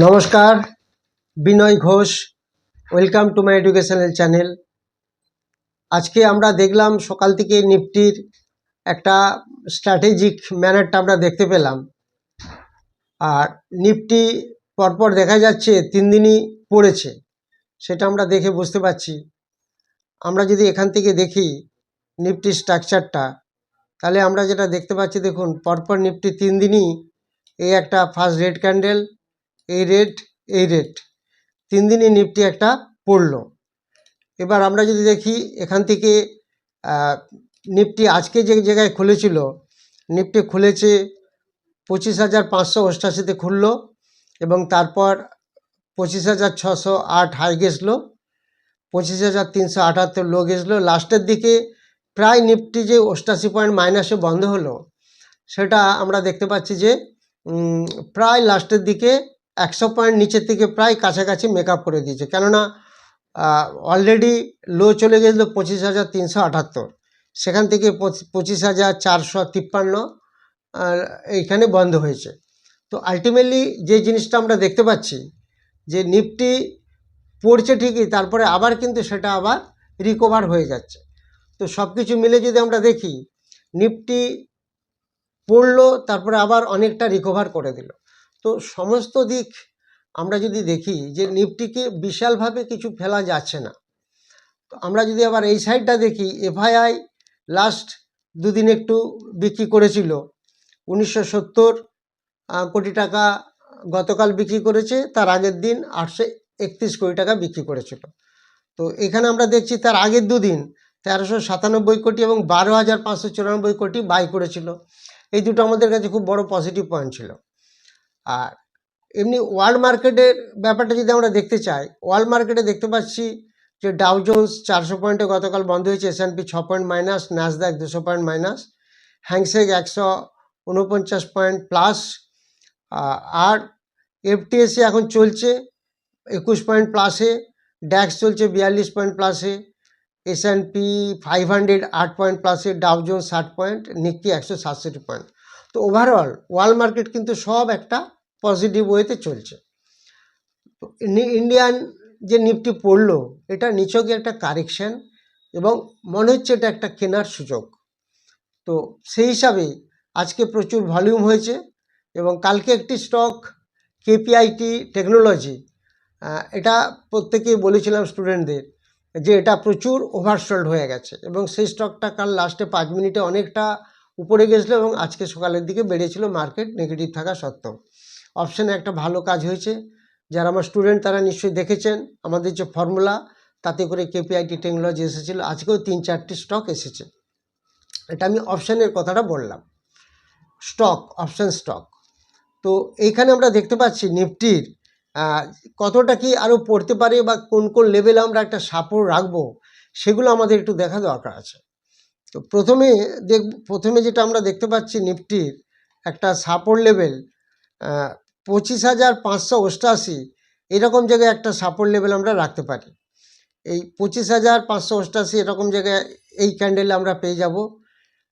নমস্কার, Binoy Ghosh welcome to my educational channel আজকে আমরা দেখলাম সকাল থেকে নিফটির একটা স্ট্র্যাটেজিক ম্যানারটা আমরা দেখতে পেলাম। আর নিফটি পরপর দেখা যাচ্ছে তিন দিনই পড়েছে, সেটা আমরা দেখে বুঝতে পারছি। আমরা যদি এখান থেকে দেখি নিফটির স্ট্রাকচারটা তাহলে আমরা যেটা দেখতে পাচ্ছি, দেখুন, পরপর নিফটি তিন দিনই এই একটা ফার্স্ট রেড ক্যান্ডেল এই রেট এই রেট তিন দিনই নিফটি একটা পড়ল। এবার আমরা যদি দেখি, এখান থেকে নিফটি আজকে যে জায়গায় খুলেছিল নিফটি খুলেছে পঁচিশ হাজার পাঁচশো অষ্টাশিতে খুললো এবং তারপর পঁচিশ হাজার ছশো আট হাই গেছিল, পঁচিশ হাজার তিনশো আটাত্তর লো গেছিল। লাস্টের দিকে প্রায় নিফটি যে অষ্টাশি পয়েন্ট মাইনাসে বন্ধ হলো, সেটা আমরা দেখতে পাচ্ছি যে প্রায় লাস্টের দিকে একশো পয়েন্ট নিচের থেকে প্রায় কাছাকাছি মেক করে দিয়েছে। কেননা অলরেডি লো চলে গেছিল পঁচিশ হাজার তিনশো আটাত্তর। সেখান থেকে পঁচি- পঁচিশ হাজার চারশো তিপ্পান্ন এইখানে বন্ধ হয়েছে। তো আলটিমেটলি যে জিনিসটা আমরা দেখতে পাচ্ছি, যে নিফটি পড়ছে ঠিকই, তারপরে আবার কিন্তু সেটা আবার রিকভার হয়ে যাচ্ছে। তো সব কিছু মিলে যদি আমরা দেখি, নিফটি পড়ল, তারপরে আবার অনেকটা রিকভার করে দিল। তো সমস্ত দিক আমরা যদি দেখি যে নিফটিকে বিশালভাবে কিছু ফেলা যাচ্ছে না। তো আমরা যদি আবার এই সাইডটা দেখি, এফআইআই লাস্ট দুদিন একটু বিক্রি করেছিল। উনিশশো সত্তর কোটি টাকা গতকাল বিক্রি করেছে, তার আগের দিন আটশো একত্রিশ কোটি টাকা বিক্রি করেছিল। তো এখানে আমরা দেখছি তার আগের দুদিন তেরোশো সাতানব্বই কোটি এবং বারো হাজার পাঁচশো চুরানব্বই কোটি বাই করেছিল। এই দুটো আমাদের কাছে খুব বড় পজিটিভ পয়েন্ট ছিল। আর এমনি ওয়ার্ল্ড মার্কেটের ব্যাপারটা যদি আমরা দেখতে চাই, ওয়ার্ল্ড মার্কেটে দেখতে পাচ্ছি যে ডাউ জোন্স চারশো পয়েন্টে গতকাল বন্ধ হয়েছে এস পি ছ পয়েন্ট মাইনাস ন্যাসদাক দুশো পয়েন্ট মাইনাস হ্যাংসেক একশো উনপঞ্চাশ পয়েন্ট প্লাস আর এফটিএসি এখন চলছে একুশ পয়েন্ট প্লাসে ড্যাক্স চলছে বিয়াল্লিশ পয়েন্ট প্লাসে S N P five hundred আট পয়েন্ট প্লাসে জোন্স ষাট পয়েন্ট নিফটি একশো সাতষট্টি পয়েন্ট তো ওভারঅল ওয়ার্ল্ড মার্কেট কিন্তু সব একটা পজিটিভ ওয়েতে চলছে। ইন্ডিয়ান যে নিফটি পড়ল, এটা নিচকে একটা কারেকশান এবং মনে হচ্ছে এটা একটা কেনার সুযোগ। তো সেই হিসাবে আজকে প্রচুর ভলিউম হয়েছে এবং কালকে একটি স্টক কেপিআইটি টেকনোলজি এটা প্রত্যেকেই বলেছিলাম স্টুডেন্টদের যে এটা প্রচুর ওভারসোল্ড হয়ে গেছে এবং সেই স্টকটা কাল লাস্টে পাঁচ মিনিটে অনেকটা উপরে গেছিল এবং আজকে সকালের দিকে বেড়েছিল মার্কেট নেগেটিভ থাকা সত্ত্বেও। অপশানে একটা ভালো কাজ হয়েছে। যারা আমার স্টুডেন্ট তারা নিশ্চয়ই দেখেছেন আমাদের যে ফর্মুলা তাতে করে কেপিআইটি টেকনোলজি এসেছিল। আজকেও তিন চারটি স্টক এসেছে। এটা আমি অপশানের কথাটা বললাম। স্টক অপশান স্টক তো এইখানে আমরা দেখতে পাচ্ছি নিফটির কতটা কি আরও পড়তে পারে বা কোন কোন লেভেলে আমরা একটা সাপোর্ট রাখব, সেগুলো আমাদের একটু দেখা দরকার আছে। তো প্রথমে দেখ, প্রথমে যেটা আমরা দেখতে পাচ্ছি নিফটির একটা সাপোর্ট লেভেল পঁচিশ হাজার পাঁচশো অষ্টাশি, এরকম জায়গায় একটা সাপোর্ট লেভেল আমরা রাখতে পারি। এই পঁচিশ হাজার পাঁচশো অষ্টাশি এরকম জায়গায় এই ক্যান্ডেলে আমরা পেয়ে যাব।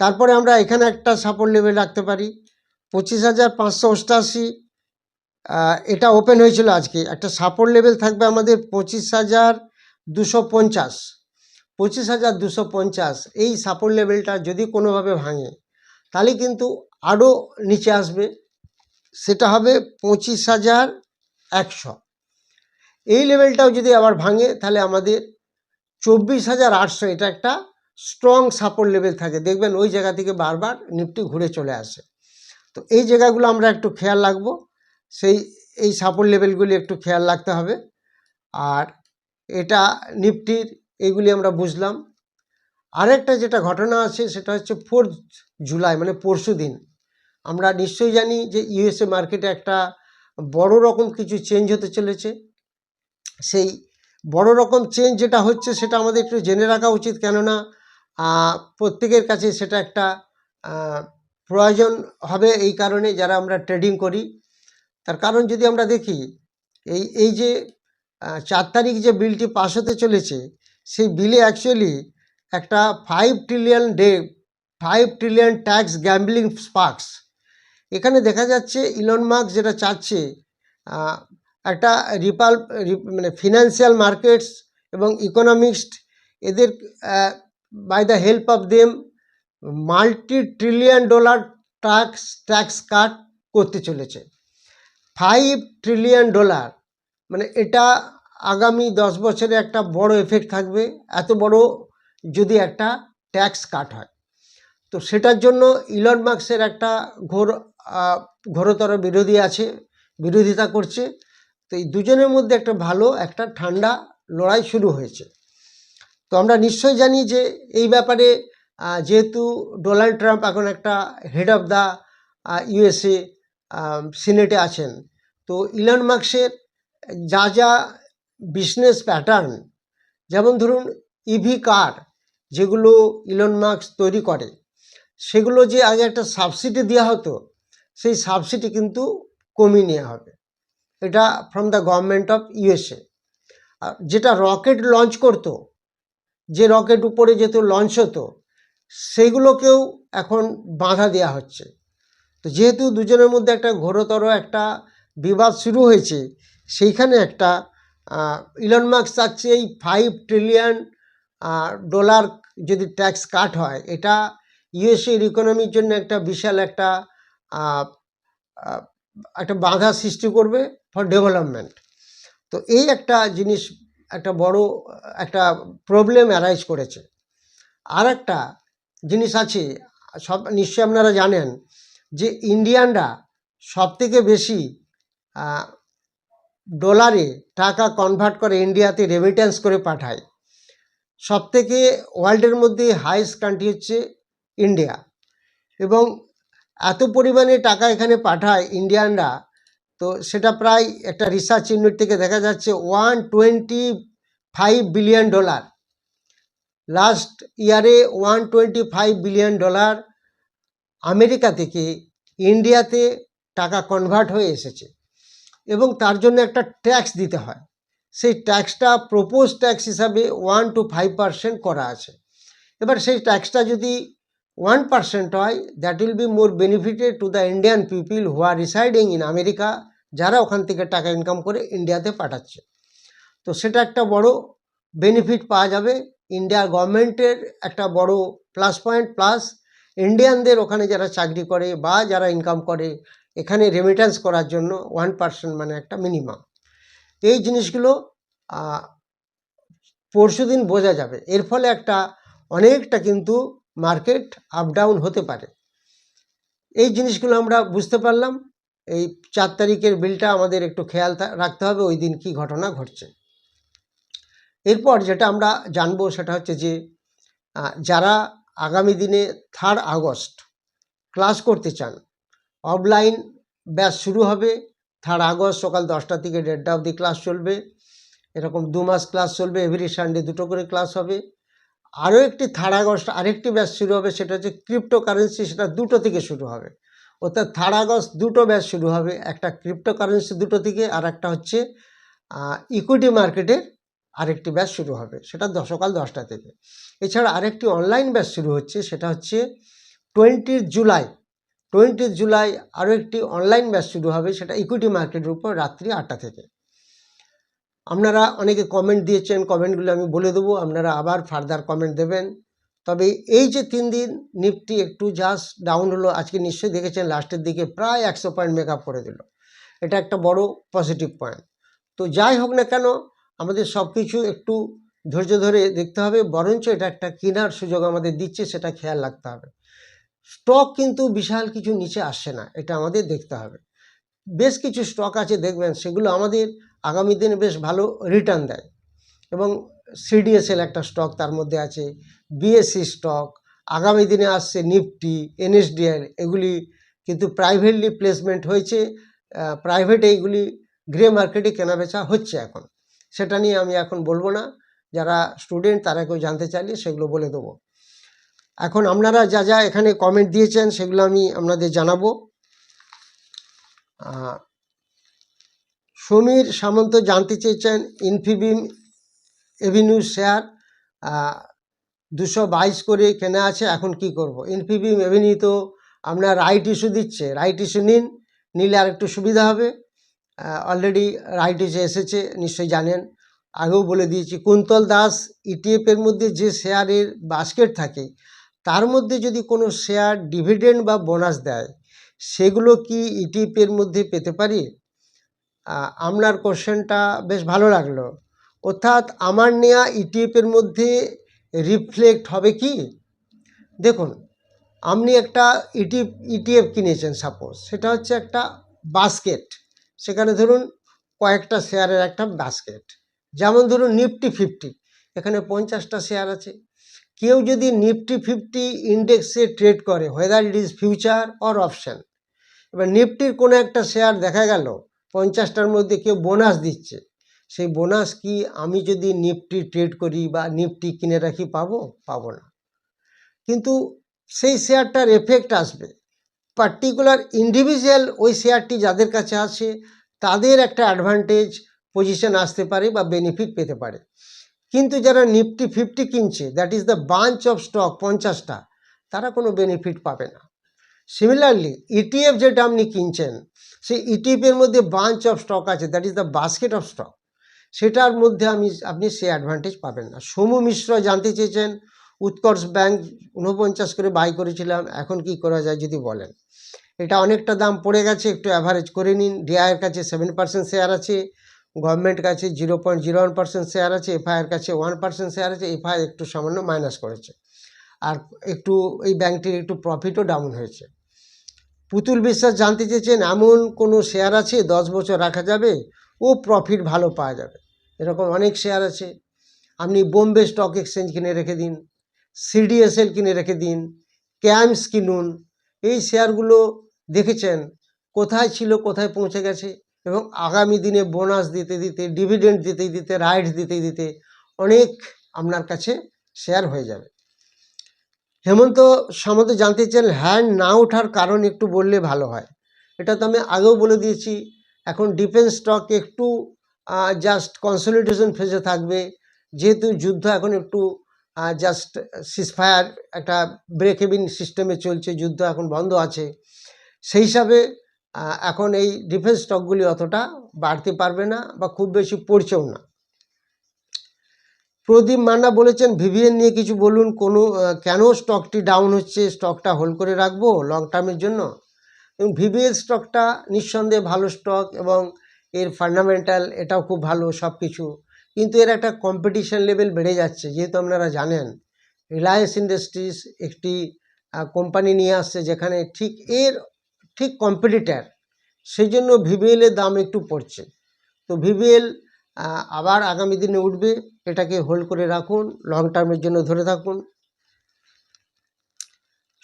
তারপরে আমরা এখানে একটা সাপোর্ট লেভেল রাখতে পারি, পঁচিশ হাজার পাঁচশো অষ্টাশি এটা ওপেন হয়েছিল আজকে। একটা সাপোর্ট লেভেল থাকবে আমাদের পঁচিশ হাজার দুশো পঞ্চাশ। পঁচিশ হাজার দুশো পঞ্চাশ, এই সাপোর্ট লেভেলটা যদি কোনোভাবে ভাঙে, তাহলে কিন্তু আরও নিচে আসবে। সেটা হবে পঁচিশ হাজার একশো। এই লেভেলটাও যদি আবার ভাঙে, তাহলে আমাদের চব্বিশ হাজার আটশো, এটা একটা স্ট্রং সাপোর্ট লেভেল থাকে। দেখবেন ওই জায়গা থেকে বারবার নিফটি ঘুরে চলে আসে। তো এই জায়গাগুলো আমরা একটু খেয়াল রাখব। সেই, এই সাপোর্ট লেভেলগুলি একটু খেয়াল রাখতে হবে। আর এটা নিফটির এইগুলি আমরা বুঝলাম। আরেকটা যেটা ঘটনা আছে, সেটা হচ্ছে ফোর্থ জুলাই মানে পরশু দিন। আমরা নিশ্চয়ই জানি যে ইউএসএ মার্কেটে একটা বড় রকম কিছু চেঞ্জ হতে চলেছে। সেই বড় রকম চেঞ্জ যেটা হচ্ছে, সেটা আমাদের একটু জেনে রাখা উচিত। কেননা প্রত্যেকের কাছে সেটা একটা প্রয়োজন হবে এই কারণে যারা আমরা ট্রেডিং করি। তার কারণ যদি আমরা দেখি, এই এই যে চার তারিখ যে বিলটি পাস হতে চলেছে সেই বিলে অ্যাকচুয়ালি একটা five trillion day five trillion tax gambling sparks এখানে দেখা যাচ্ছে ইলন মার্ক যেটা চাচ্ছে একটা রিপাল মানে ফিনান্সিয়াল মার্কেটস এবং ইকোনমিক্স এদের by the help of them multi trillion dollar tax tax cut করতে চলেছে। ফাইভ ট্রিলিয়ন ডলার মানে এটা আগামী দশ বছরে একটা বড় এফেক্ট থাকবে, এত বড় যদি একটা ট্যাক্স কাট হয়। তো সেটার জন্য ইলন মার্কসের একটা ঘোর ঘোরতর বিরোধী আছে, বিরোধিতা করছে। তো এই দুজনের মধ্যে একটা ভালো, একটা ঠান্ডা লড়াই শুরু হয়েছে। তো আমরা নিশ্চয়ই জানি যে এই ব্যাপারে যেহেতু ডোনাল্ড ট্রাম্প এখন একটা হেড অফ দ্য ইউএসএ সিনেটে আছেন, তো ইলন মার্কসের যা যা বিজনেস প্যাটার্ন যেমন ধরুন ইভি কার যেগুলো ইলন মার্কস তৈরি করে, সেগুলো যে আগে একটা সাবসিডি দেওয়া হতো, সেই সাবসিডি কিন্তু কমিয়ে নেওয়া হবে। এটা from the government of USA যেটা রকেট লঞ্চ করতো, যে রকেট উপরে যেত লঞ্চ হতো সেইগুলোকেও এখন বাধা দেওয়া হচ্ছে। তো যেহেতু দুজনের মধ্যে একটা ঘোরতর একটা বিবাদ শুরু হয়েছে, সেইখানে একটা ইলন মার্কস চাচ্ছে এই ফাইভ ট্রিলিয়ন ডলার যদি ট্যাক্স কাট হয়, এটা ইউএসএর ইকোনমির জন্য একটা বিশাল একটা একটা বাধা সৃষ্টি করবে ফর ডেভেলপমেন্ট তো এই একটা জিনিস, একটা বড়, একটা প্রবলেম অ্যারাইজ করেছে। আর একটা জিনিস আছে, সব, নিশ্চয়ই আপনারা জানেন যে ইন্ডিয়ানরা সব থেকে বেশি ডলারে টাকা কনভার্ট করে ইন্ডিয়াতে রেমিটেন্স করে পাঠায়। সব থেকে ওয়ার্ল্ডের মধ্যে হাইস্ট কান্ট্রি হচ্ছে ইন্ডিয়া এবং এত পরিমাণে টাকা এখানে পাঠায় ইন্ডিয়ানরা তো সেটা প্রায় একটা রিসার্চ ইউনিট থেকে দেখা যাচ্ছে one twenty five billion dollar last ইয়ারে one twenty five billion dollar America থেকে ইন্ডিয়াতে টাকা কনভার্ট হয়ে এসেছে। এবং তার জন্য একটা ট্যাক্স দিতে হয়। সেই ট্যাক্সটা প্রপোজ ট্যাক্স হিসাবে ওয়ান টু ফাইভ পার্সেন্ট করা আছে। এবার সেই ট্যাক্সটা যদি ওয়ান পার্সেন্ট হয় that will be more benefited to the Indian people who are residing in America যারা ওখান থেকে টাকা ইনকাম করে ইন্ডিয়াতে পাঠাচ্ছে। তো সেটা একটা বড় বেনিফিট পাওয়া যাবে। ইন্ডিয়ার গভর্নমেন্টের একটা বড় প্লাস পয়েন্ট প্লাস ইন্ডিয়ানদের ওখানে যারা চাকরি করে বা যারা ইনকাম করে এখানে রেমিটেন্স করার জন্য ওয়ান পার্সেন্ট মানে একটা মিনিমাম এই জিনিসগুলো পরশু দিন বোঝা যাবে। এর ফলে একটা অনেকটা কিন্তু মার্কেট আপ ডাউন হতে পারে। এই জিনিসগুলো আমরা বুঝতে পারলাম। এই চার তারিখের বিলটা আমাদের একটু খেয়াল রাখতে হবে, ওই দিন কী ঘটনা ঘটছে। এরপর যেটা আমরা জানব সেটা হচ্ছে যে যারা আগামী দিনে থার্ড আগস্ট ক্লাস করতে চান অফলাইন ব্যাচ শুরু হবে। থার্ড আগস্ট সকাল দশটা থেকে দেড়টা অবধি ক্লাস চলবে। এরকম দু মাস ক্লাস চলবে। এভরি সানডে দুটো করে ক্লাস হবে। আরও একটি থার্ড আগস্ট আরেকটি ব্যাচ শুরু হবে, সেটা হচ্ছে ক্রিপ্টো কারেন্সি সেটা দুটো থেকে শুরু হবে। অর্থাৎ থার্ড আগস্ট দুটো ব্যাচ শুরু হবে। একটা ক্রিপ্টো কারেন্সি দুটো থেকে আর একটা হচ্ছে ইকুইটি মার্কেটের আরেকটি ব্যাচ শুরু হবে, সেটা সকাল দশটা থেকে। এছাড়া আরেকটি অনলাইন ব্যাচ শুরু হচ্ছে, সেটা হচ্ছে টোয়েন্টি জুলাই টোয়েন্টি জুলাই আরও একটি অনলাইন ব্যাচ শুরু হবে, সেটা ইকুইটি মার্কেটের উপর রাত্রি আটটা থেকে। আপনারা অনেকে কমেন্ট দিয়েছেন কমেন্টগুলো আমি বলে দেবো, আপনারা আবার ফার্দার কমেন্ট দেবেন। তবে এই যে তিন দিন নিফটি একটু জাস্ট ডাউন হলো, আজকে নিশ্চয়ই দেখেছেন লাস্টের দিকে প্রায় একশো পয়েন্ট মেকআপ করে দিল। এটা একটা বড় পজিটিভ পয়েন্ট তো যাই হোক না কেন, আমাদের সব কিছু একটু ধৈর্য ধরে দেখতে হবে, বরঞ্চ এটা একটা কেনার সুযোগ আমাদের দিচ্ছে, সেটা খেয়াল রাখতে হবে। স্টক কিন্তু বিশাল কিছু নিচে আসছে না, এটা আমাদের দেখতে হবে। বেশ কিছু স্টক আছে, দেখবেন, সেগুলো আমাদের আগামী দিনে বেশ ভালো রিটার্ন দেয়। এবং সিডিএসএল একটা স্টক তার মধ্যে আছে বিএসসি স্টক, আগামী দিনে আসছে নিফটি এনএসডিএল এগুলি কিন্তু প্রাইভেটলি প্লেসমেন্ট হয়েছে প্রাইভেট এইগুলি গ্রে মার্কেটে কেনাবেচা হচ্ছে এখন। সেটা নিয়ে আমি এখন বলব না, যারা স্টুডেন্ট তারা কেউ জানতে চাইলে সেগুলো বলে দেবো। এখন আপনারা যা যা এখানে কমেন্ট দিয়েছেন, সেগুলো আমি আপনাদের জানাব। সমীর সামন্ত জানতে চেয়েছেন ইনফিবিম এভিনিউ শেয়ার দুশো বাইশ করে কেনা আছে, এখন কি করব? ইনফিবিম এভিনিউ তো আপনার রাইট ইস্যু দিচ্ছে রাইট ইস্যু নিন, নিলে আর একটু সুবিধা হবে। অলরেডি রাইট এসে এসেছে, নিশ্চয়ই জানেন। আগেও বলে দিয়েছি, কুন্তল দাস ইটিএফের মধ্যে যে শেয়ারের বাস্কেট থাকে তার মধ্যে যদি কোনো শেয়ার ডিভিডেন্ড বা বোনাস দেয়, সেগুলো কি ইটিএফের মধ্যে পেতে পারি? আপনার কোশ্চেনটা বেশ ভালো লাগল। অর্থাৎ আমার নেওয়া ইটিএফের মধ্যে রিফ্লেক্ট হবে কি? দেখুন, আপনি একটা ইটি ইটিএফ কিনেছেন সাপোজ সেটা হচ্ছে একটা বাস্কেট সেখানে ধরুন কয়েকটা শেয়ারের একটা বাস্কেট যেমন ধরুন নিফটি ফিফটি এখানে পঞ্চাশটা শেয়ার আছে। কেউ যদি নিফটি ফিফটি ইন্ডেক্সে ট্রেড করে whether it is future or option এবার নিফটির কোনো একটা শেয়ার দেখা গেল, পঞ্চাশটার মধ্যে কেউ বোনাস দিচ্ছে। সেই বোনাস কি আমি যদি নিফটি ট্রেড করি বা নিফটি কিনে রাখি পাবো? পাবো না। কিন্তু সেই শেয়ারটার এফেক্ট আসবে। পার্টিকুলার ইন্ডিভিজুয়াল ওই শেয়ারটি যাদের কাছে আছে, তাদের একটা অ্যাডভান্টেজ পজিশন আসতে পারে বা বেনিফিট পেতে পারে। কিন্তু যারা নিফটি ফিফটি কিনছে that is the bunch of stock পঞ্চাশটা, তারা কোনো বেনিফিট পাবে না। সিমিলারলি ইটিএফ যেটা আপনি কিনছেন, সেই ইটিএফের মধ্যে বাঞ্চ অফ স্টক আছে that is the basket of stock সেটার মধ্যে আমি, আপনি সে অ্যাডভান্টেজ পাবেন না। সোমু মিশ্র জানতে চেয়েছেন, উৎকর্ষ ব্যাংক উনপঞ্চাশ করে বাই করেছিলাম, এখন কি করা যায় যদি বলেন। এটা অনেকটা দাম পড়ে গেছে, একটু অ্যাভারেজ করে নিন। ডিআইয়ের কাছে সেভেন পার্সেন্ট শেয়ার আছে। গভর্নমেন্ট কাছে zero point zero one percent share আছে, এফআইআর কাছে ওয়ান পার্সেন্ট শেয়ার আছে এফআই একটু সামান্য মাইনাস করেছে। আর একটু এই ব্যাংকটির একটু প্রফিটও ডাউন হয়েছে। পুতুল বিশ্বাস জানতে চেয়েছেন, এমন কোনো শেয়ার আছে দশ বছর রাখা যাবে? ও প্রফিট ভালো পাওয়া যাবে। এরকম অনেক শেয়ার আছে। আপনি বোম্বে স্টক এক্সচেঞ্জ কিনে রেখে দিন সিডিএসএল কিনে রেখে দিন ক্যাম্পস কিনুন, এই শেয়ারগুলো দেখেছেন, কোথায় ছিল, কোথায় পৌঁছে গেছে? এবং আগামী দিনে বোনাস দিতে দিতে ডিভিডেন্ড দিতে দিতে রাইটস দিতে দিতে অনেক আপনার কাছে শেয়ার হয়ে যাবে। হেমন্ত সামন্ত জানতে চান হ্যান্ড না ওঠার কারণ একটু বললে ভালো হয়। এটা তো আমি আগেও বলে দিয়েছি, এখন ডিফেন্স স্টক একটু জাস্ট কনসলিডেশন ফেজে থাকবে। যেহেতু যুদ্ধ এখন একটু জাস্ট সিসফায়ার একটা ব্রেক হেভিং সিস্টেমে চলছে, যুদ্ধ এখন বন্ধ আছে। সেই হিসাবে এখন এই ডিফেন্স স্টকগুলি অতটা বাড়তে পারবে না বা খুব বেশি পড়ছেও না। প্রদীপ মান্না বলেছেন, ভিভিএন নিয়ে কিছু বলুন, কোনো কেন স্টকটি ডাউন হচ্ছে? স্টকটা হোল্ড করে রাখব লং টার্মের জন্য? এবং ভিভিএল স্টকটা নিঃসন্দেহে ভালো স্টক এবং এর ফান্ডামেন্টাল এটাও খুব ভালো সব কিছু কিন্তু এর একটা কম্পিটিশন লেভেল বেড়ে যাচ্ছে, যেহেতু আপনারা জানেন রিলায়েন্স ইন্ডাস্ট্রিজ একটি কোম্পানি নিয়ে আসছে, যেখানে ঠিক এর ঠিক কম্পিটিটার। সেই জন্য ভিভিএলের দাম একটু পড়ছে। তো ভিভিএল আবার আগামী দিনে উঠবে। এটাকে হোল্ড করে রাখুন লং টার্মের জন্য ধরে থাকুন।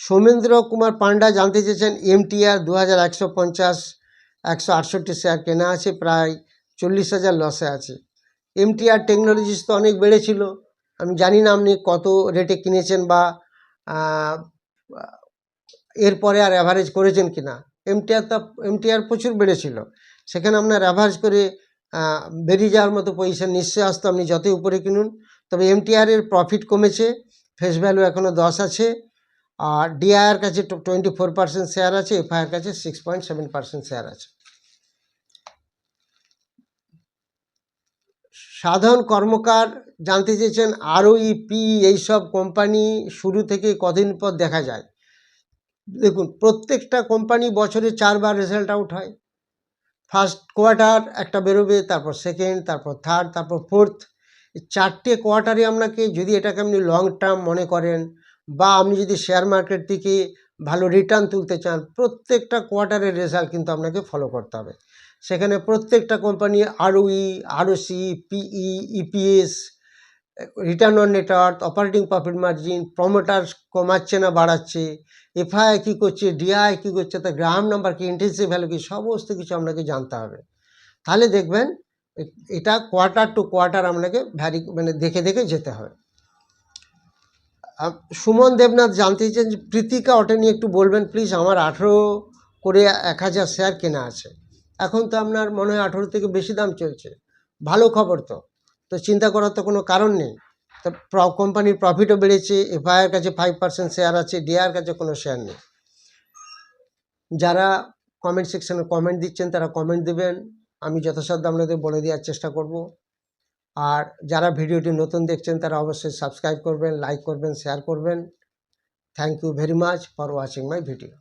সৌমেন্দ্র কুমার পান্ডা জানতে চেয়েছেন এমটিআর দু হাজার একশো পঞ্চাশ, একশো আটষট্টি শেয়ার কেনা আছে, প্রায় চল্লিশ হাজার লসে আছে। এমটিআর টেকনোলজিস তো অনেক বেড়েছিল। আমি জানি না আপনি কত রেটে কিনেছেন বা এরপরে আর অ্যাভারেজ করেছেন কি না এমটিআর তো এমটিআর প্রচুর বেড়েছিল। সেখানে আপনার অ্যাভারেজ করে বেরিয়ে যাওয়ার মতো পজিশন নিশ্চয়ই আসতো আপনি যতই উপরে কিনুন। তবে এমটিআর এর প্রফিট কমেছে ফেস ভ্যালু এখনও দশ আছে। আর ডিআইআর কাছে টোয়েন্টি ফোর পার্সেন্ট শেয়ার আছে এফআইআর কাছে six point seven percent share আছে। সাধারণ কর্মকার জানতে চেয়েছেন আরওই পি এইসব কোম্পানি শুরু থেকে কদিন পর দেখা যায়। দেখুন, প্রত্যেকটা কোম্পানি বছরে চারবার রেজাল্ট আউট হয়। ফার্স্ট কোয়ার্টার একটা বেরোবে, তারপর সেকেন্ড তারপর থার্ড তারপর ফোর্থ চারটে কোয়ার্টারে আপনাকে যদি এটাকে আপনি লং টার্ম মনে করেন বা আপনি যদি শেয়ার মার্কেট থেকে ভালো রিটার্ন তুলতে চান, প্রত্যেকটা কোয়ার্টারের রেজাল্ট কিন্তু আপনাকে ফলো করতে হবে। সেখানে প্রত্যেকটা company ROE ROC PE EPS return on net worth operating profit margin promoter কমাচ্ছে না বাড়াচ্ছে এফআই কী করছে ডিআই কী করছে, তার গ্রাম নাম্বার কি ইন্টেন্সিভ ভ্যালু কি, সমস্ত কিছু আপনাকে জানতে হবে। তাহলে দেখবেন, এটা কোয়ার্টার টু কোয়ার্টার আপনাকে ভ্যারি মানে দেখে দেখে যেতে হবে। সুমন দেবনাথ জানতে চান যে প্রীতিকা ওটা নিয়ে একটু বলবেন প্লিজ আমার আঠেরো করে এক হাজার শেয়ার কেনা আছে। এখন তো আপনার মনে হয় আঠেরো থেকে বেশি দাম চলছে। ভালো খবর তো। তো চিন্তা করার তো কোনো কারণ নেই। তো কোম্পানির প্রফিটও বেড়েছে এফআইআর কাছে ফাইভ পার্সেন্ট শেয়ার আছে ডিআর কাছে কোনো শেয়ার নেই। যারা কমেন্ট সেকশনে কমেন্ট দিচ্ছেন, তারা কমেন্ট দেবেন। আমি যথাসাধ্য আপনাদের বলে দেওয়ার চেষ্টা করব। আর যারা ভিডিওটি নতুন দেখছেন, তারা অবশ্যই সাবস্ক্রাইব করবেন লাইক করবেন শেয়ার করবেন। Thank you very much for watching my video